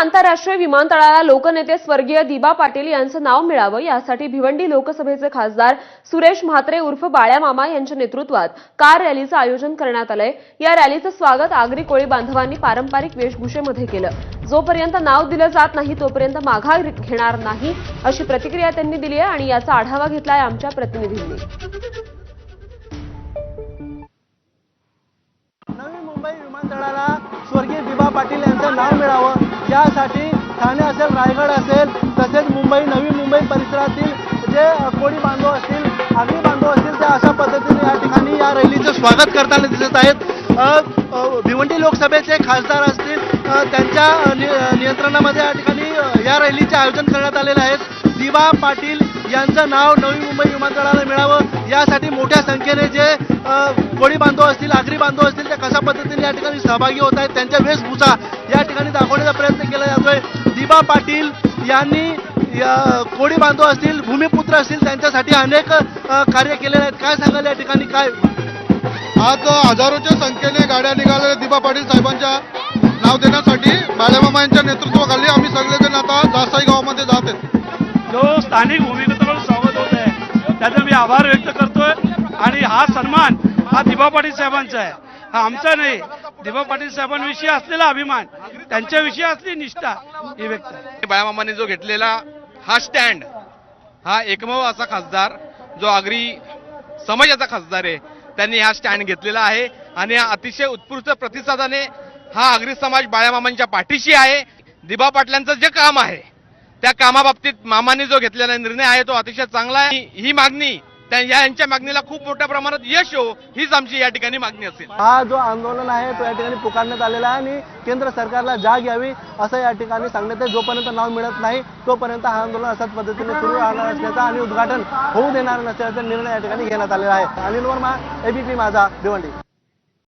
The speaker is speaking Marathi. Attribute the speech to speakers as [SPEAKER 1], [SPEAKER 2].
[SPEAKER 1] आंतरराष्ट्रीय विमानतळाला लोकनेते स्वर्गीय दिबा पाटील यांचं नाव मिळावं यासाठी भिवंडी लोकसभेचे खासदार सुरेश म्हात्रे उर्फ बाळ्या मामा यांच्या नेतृत्वात कार रॅलीचं आयोजन करण्यात आलंय. या रॅलीचं स्वागत आगरी कोळी बांधवांनी पारंपरिक वेशभूषेमध्ये केलं. जोपर्यंत नाव दिलं जात नाही तोपर्यंत माघार घेणार नाही अशी प्रतिक्रिया त्यांनी दिली आहे आणि याचा आढावा घेतलाय आमच्या प्रतिनिधींनी.
[SPEAKER 2] नवी मुंबई विमानतळाला स्वर्गीय दिबा पाटील यांचं नाव मिळावं. यासाठी ठाणे असेल रायगड असेल तसेच मुंबई नवी मुंबई परिसरातील जे कोळी बांधव असतील आगरी बांधव असतील त्या अशा पद्धतीने या ठिकाणी या रॅलीचं स्वागत करताना दिसत आहेत. भिवंडी लोकसभेचे खासदार असतील त्यांच्या नि- नियंत्रणामध्ये या ठिकाणी या रॅलीचे आयोजन करण्यात आलेलं आहे दिवा पाटील यांचं नाव नवी मुंबई विमानतळाला मिळावं यासाठी मोठ्या संख्येने जे कोळी बांधव असतील आगरी बांधव असतील ठिकाणी सहभागी होत आहेत. त्यांच्या वेशभूषा या ठिकाणी दाखवण्याचा प्रयत्न केला जातोय. दिबा पाटील यांनी या कोळी बांधव असतील भूमिपुत्र असतील त्यांच्यासाठी अनेक कार्य केलेले आहेत. काय सांगाल या ठिकाणी? काय?
[SPEAKER 3] आज हजारोच्या संख्येने गाड्या निघालेल्या दिबा पाटील साहेबांच्या नाव देण्यासाठी बाळ्यामामा यांच्या नेतृत्वाखाली आम्ही सगळेजण आता जासाई गावामध्ये जात आहेत.
[SPEAKER 4] जो स्थानिक भूमिकेतून स्वागत होत आहे त्याचा मी आभार व्यक्त करतोय. आणि हा सन्मान हा दिबा पाटील साहेबांचा आहे. हा आमचा नाही दिबा पाटील साहेबांविषयी असलेला अभिमान त्यांच्याविषयी असली निष्ठा ही व्यक्त
[SPEAKER 5] बाळामामाने जो घेतलेला हा स्टँड हा एकमेव असा खासदार जो आगरी समाजाचा खासदार आहे त्यांनी हा स्टँड घेतलेला आहे. आणि हा अतिशय उत्स्फूर्त प्रतिसादाने हा आगरी समाज बाळामामांच्या पाठीशी आहे. दिबा पाटलांचं जे काम आहे त्या कामाबाबतीत मामाने जो घेतलेला निर्णय आहे तो अतिशय चांगला आहे. ही मागणी यांच्या मागणीला खूप मोठ्या प्रमाणात यश हो. हीच आमची या ठिकाणी मागणी असेल.
[SPEAKER 2] हा जो आंदोलन आहे तो या ठिकाणी पुकारण्यात आलेला आहे आणि केंद्र सरकारला जाग यावी असं या ठिकाणी सांगण्यात आहे. जोपर्यंत नाव मिळत नाही तोपर्यंत हा आंदोलन अशाच पद्धतीने सुरू राहणार असल्याचा आणि उद्घाटन होऊ देणार नसल्याचा निर्णय या ठिकाणी घेण्यात आलेला आहे. अनिल वर्मा एबीपी माझा भिवंडी.